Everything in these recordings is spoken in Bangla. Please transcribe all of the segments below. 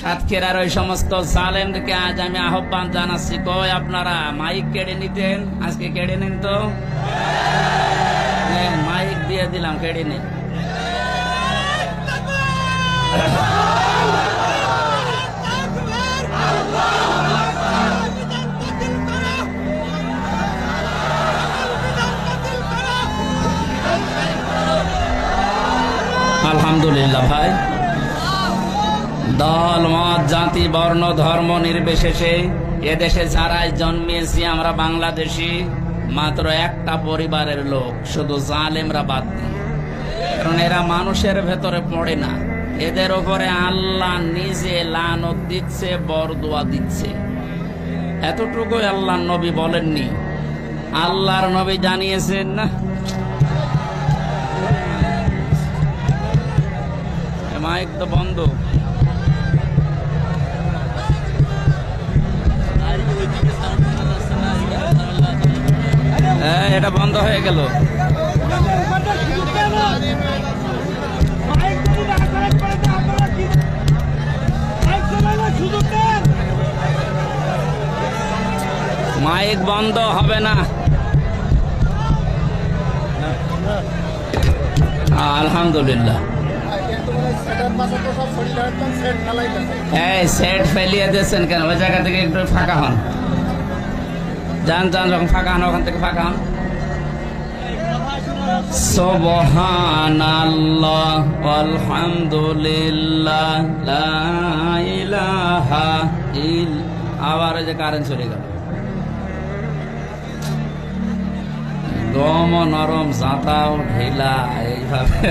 সাতক্ষীরার ওই সমস্ত জালেমকে আজ আমি আহ্বান জানাচ্ছি। কয় আপনারা? মাইক কেড়ে নিতেন? আজকে কেড়ে নিন তো? হ্যাঁ, মাইক দিয়ে দিলাম কেড়ে নিন। আলহামদুলিল্লাহ ভাই। দল, মত, জাতি, বর্ণ, ধর্ম নির্বিশেষে এদেশে যারাই জন্মিয়েছি আমরা বাংলাদেশি, মাত্র একটা পরিবারের লোক, শুধু জালেমরা বাদ কারণ এরা মানুষের ভেতরে পড়ে না। এদের ওপরে আল্লাহ নিজে লানত দিচ্ছে, বরদোয়া দিচ্ছে। এতটুকুই আল্লাহ নবী বলেননি। আল্লাহর নবী জানিয়েছেন, না। মাইক তো বন্ধ। এটা বন্ধ হয়ে গেল। মাইক বন্ধ হবে না। আলহামদুলিল্লাহ। সেট ফেলিয়ে কেন? ওই জায়গা থেকে একটু ফাঁকা হন। যান যান, যখন ফাঁকা হন, ওখান থেকে ফাঁকা হন। সুবহানাল্লাহ আলহামদুলিল্লাহ ইল আবার যে কারেন্ট চলে গেল। গম নরম জাঁতাও ঢিলা এইভাবে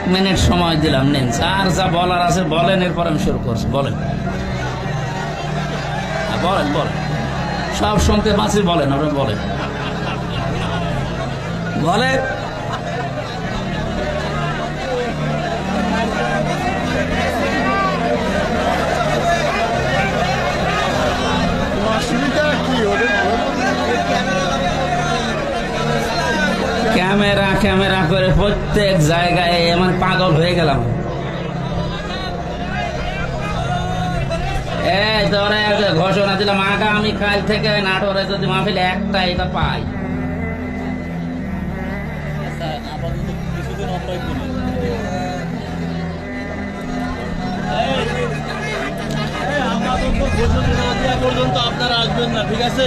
এক মিনিট সময় দিলাম নেন। যার যা বলার আছে বলেন এরপর আমি শুরু করছি। বলেন। হ্যাঁ, বলেন বলেন। সব শুনতে পাচ্ছি বলেন আপনি বলেন। বলেন। অসুবিধা কি ওদের? ক্যামেরা ক্যামেরা করে প্রত্যেক জায়গায় আমার পাগল হয়ে গেলাম। এই ঘোষণা দিলাম, আগামী কাল থেকে নাটোরে যদি মাহফিল একটা এটা পাই। আপনারা আসবেন না, ঠিক আছে?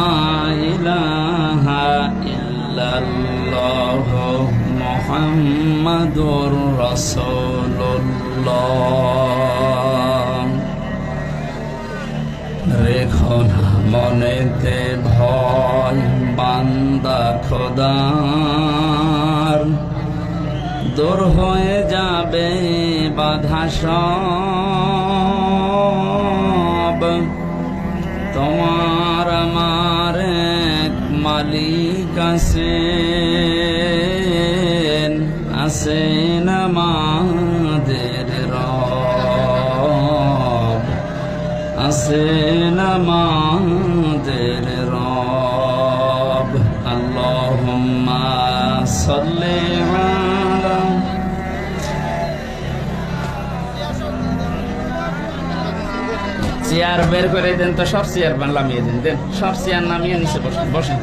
মুহাম্মাদুর রসুল্লাহ রেখো না মনেতে ভয় বান্দা খোদার। দূর হয়ে যাবে বাধা সব আছেন আমাদের রব। আছেন আমাদের রব। আল্লাহুম্মা সাল্লি আলা চেয়ার বের করে দেন তো, সব চেয়ার নামিয়ে দেন। দেন, সব চেয়ার নামিয়ে নিচে বসেন বসেন।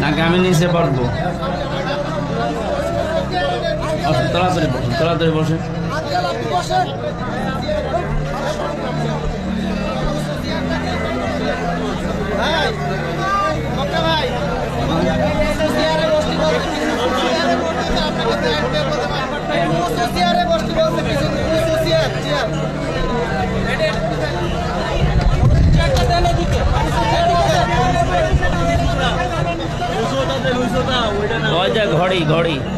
নাকি আমি নিচে পড়ব তাড়াতাড়ি বসেন তাড়াতাড়ি বসেন। ঘড়ি ঘড়ি।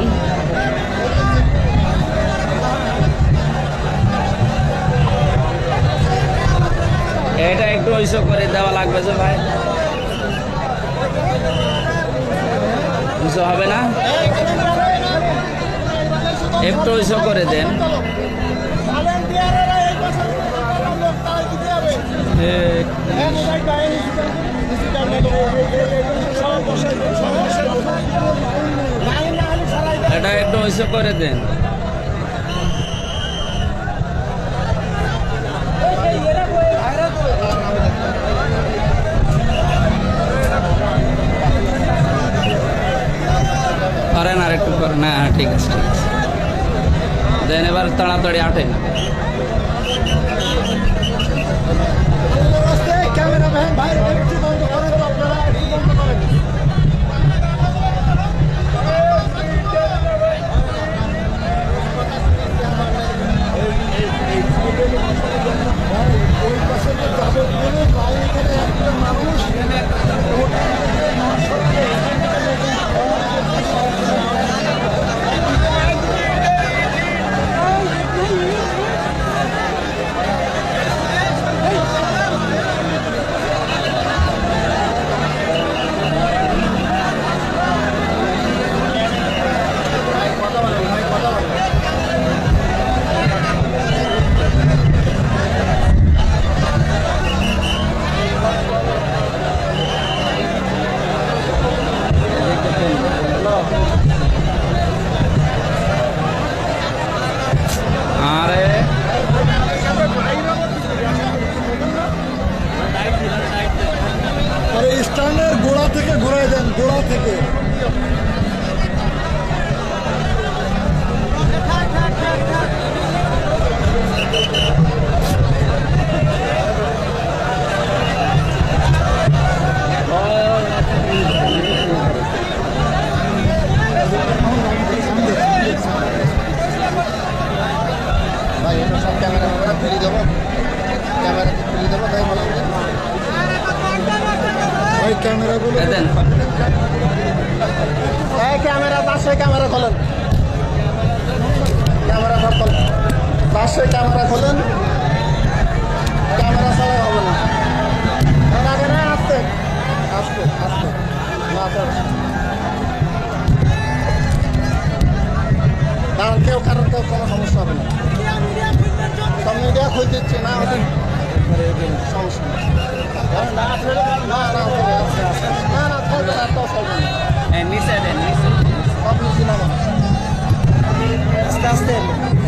ওইসো হবে না। একটু ওইসো করে দেন। এটা একটু ওইসো করে দেন। করেন আর একটু করেন হ্যাঁ ঠিক আছে ঠিক আছে দেন এবার তাড়াতাড়ি আটেন ক্যামেরাম্যান ভাই একটু বন্ধ করেন তো আপনারা একটু বন্ধ করেন ওই পাশে তো যাব বলে ভাই এখানে একটা মানুষ Thank you. দেন। ক্যামেরা পাশে ক্যামেরা খোলেন। ক্যামেরা সব খোলেন। পাশে ক্যামেরা খোলেন। ক্যামেরা ছাড়া হবে না। আগে না, আসতে। আসতে আসতে। স্যার। কারণ কেউ কারণ কেউ কোনো সমস্যা হবে না। সব মিডিয়া না সমস্যা না আস্তে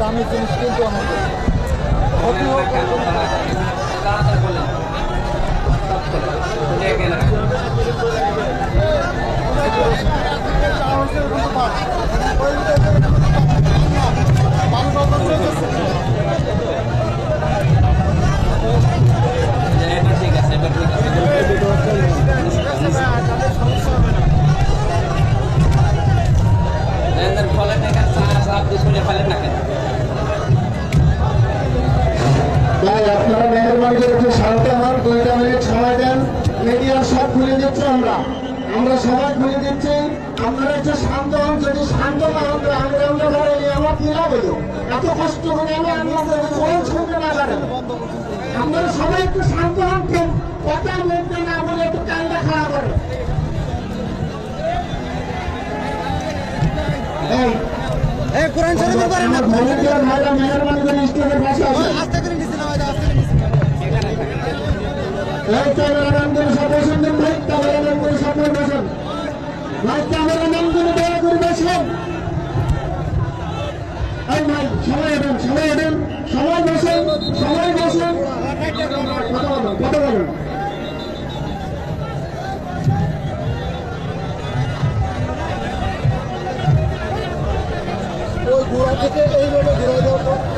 দামি জিনিস কিন্তু আমাদের ক্ষতি হোক তাড়াতাড়ি আপনারা মেহরবানি একটু শান্ত হন দুইটা মিনিট সময় দেন। মিডিয়া সব খুলে দিচ্ছি আমরা। আমরা সবাই খুলে দিচ্ছি। আপনারা একটু শান্ত হন, যদি শান্ত না হন আমরা আমরা নিয়ে আমার কি লাভ হলো এত কষ্ট করে আমি আপনাদের না। পারেন আপনারা সবাই একটু শান্ত হন কথা বলতে না বলে একটু কান্দা খাওয়া করে। এই কোরআন শরীফের পরে আমার ভলেন্টিয়ার ভাইরা মেহরবানি করে স্টেজের পাশে আসেন আস্তে করে নিচে নামাই দাও আস্তে করে নিচে এই ক্যামেরাম্যান করে সব বসেন দিন ভাই ক্যামেরাম্যান করে সব লোক বসেন। ভাই ক্যামেরাম্যান করে দয়া করে বসেন। সবাই এবেন সবাই এবেন সবাই বসেন সবাই বসেন। কথা বলুন। কথা বলুন ওই ঘোড়া থেকে এইভাবে ঘুরে যাওয়ার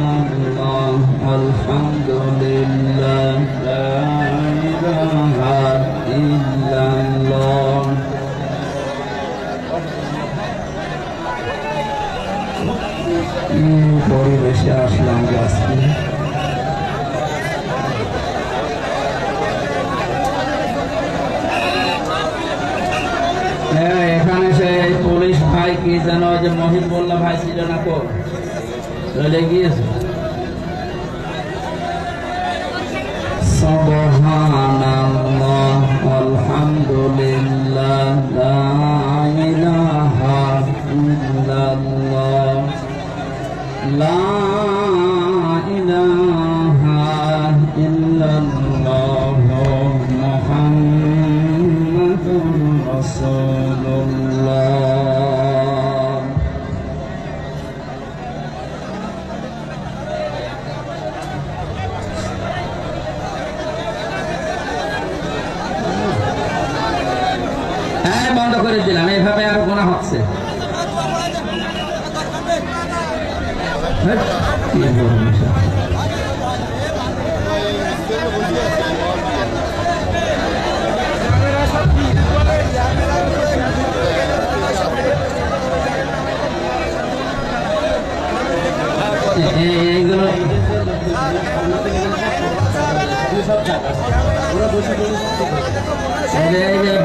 الله والحمد لله لا إله إلا الله কি পরিবেশে আসলাম আজকে হ্যাঁ এখানে সেই পুলিশ ভাই কি যেন ওই যে মহিবুল্লাহ ভাই ছিল না কো চলে গিয়েছে হ্যাঁ বন্ধ করে দিলাম। এইভাবে আর গোনা হচ্ছে। এইগুলো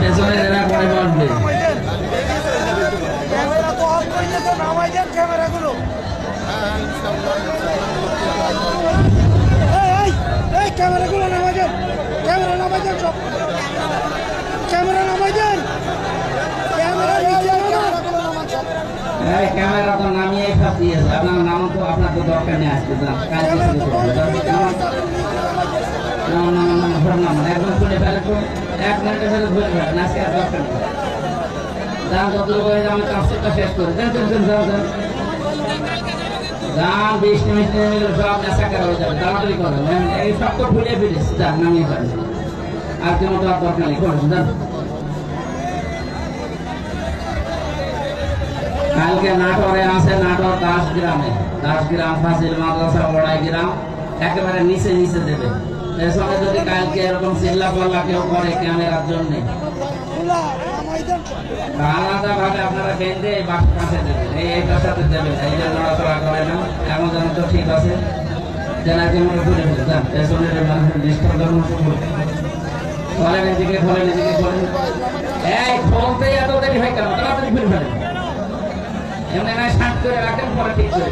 পেছনে করে ক্যামেরাগুলো। এই এই এই ক্যামেরাগুলো নামাই দেন। ক্যামেরা নামাই দেন সব। ক্যামেরা নামাই দেন। ক্যামেরা তো নামিয়ে সব দিয়েছে আপনার নাম তো আপনার তো দরকার নেই আসতে দাম কাজ ক্যামেরা কিছু তো করতে বন্ধ হবে। করে দিয়েছে নাম নাম নাম নাম ঘর নাম একদম খুলে ফেলে তো এক ঘণ্টা ধরে ফেলেন আজকে আর দরকার নেই। দাম যত কাজটা শেষ করে। দেন বৃষ্টি মিষ্টি সব নেশাকার হয়ে যাবে তাড়াতাড়ি করেন হ্যাঁ, এই সব তো ফুলে ফিরিস যান নামিয়ে ফেলেন আর কেন তো দরকার নেই কালকে নাটোরে আছে নাটোর দাস গ্রামে। দাস গ্রাম ফাসিল মাদ্রাসা বড়াই গ্রাম একেবারে নিচে নিচে দেবে। পেছনে যদি কালকে এরকম চিল্লা পাল্লা কেউ করে ক্যামেরার জন্য। খোলা আলাদা ভাবে আপনারা বেঁধে বাস কাছে দেবেন। এই এইটার সাথে যেন তো ঠিক আছে। যেনাকে মনে করে যান, পেছনের মানুষের ডিস্টার্ব খোলেন এই কেন? তাড়াতাড়ি ফেলেন। এমনি না শাঁত করে রাখেন, পরে ঠিক করে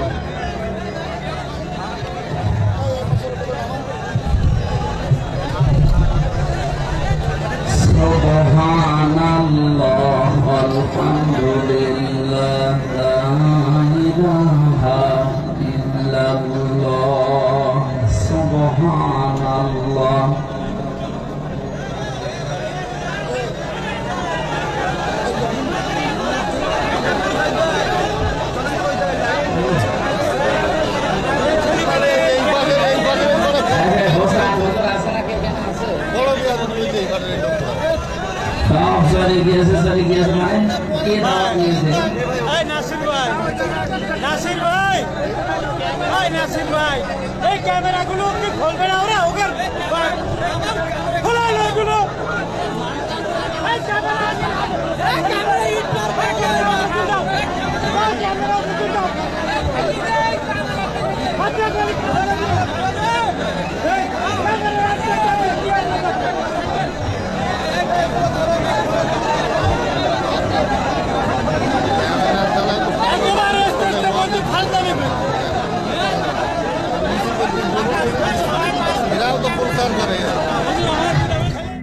سبحان الله والحمد لله لا إله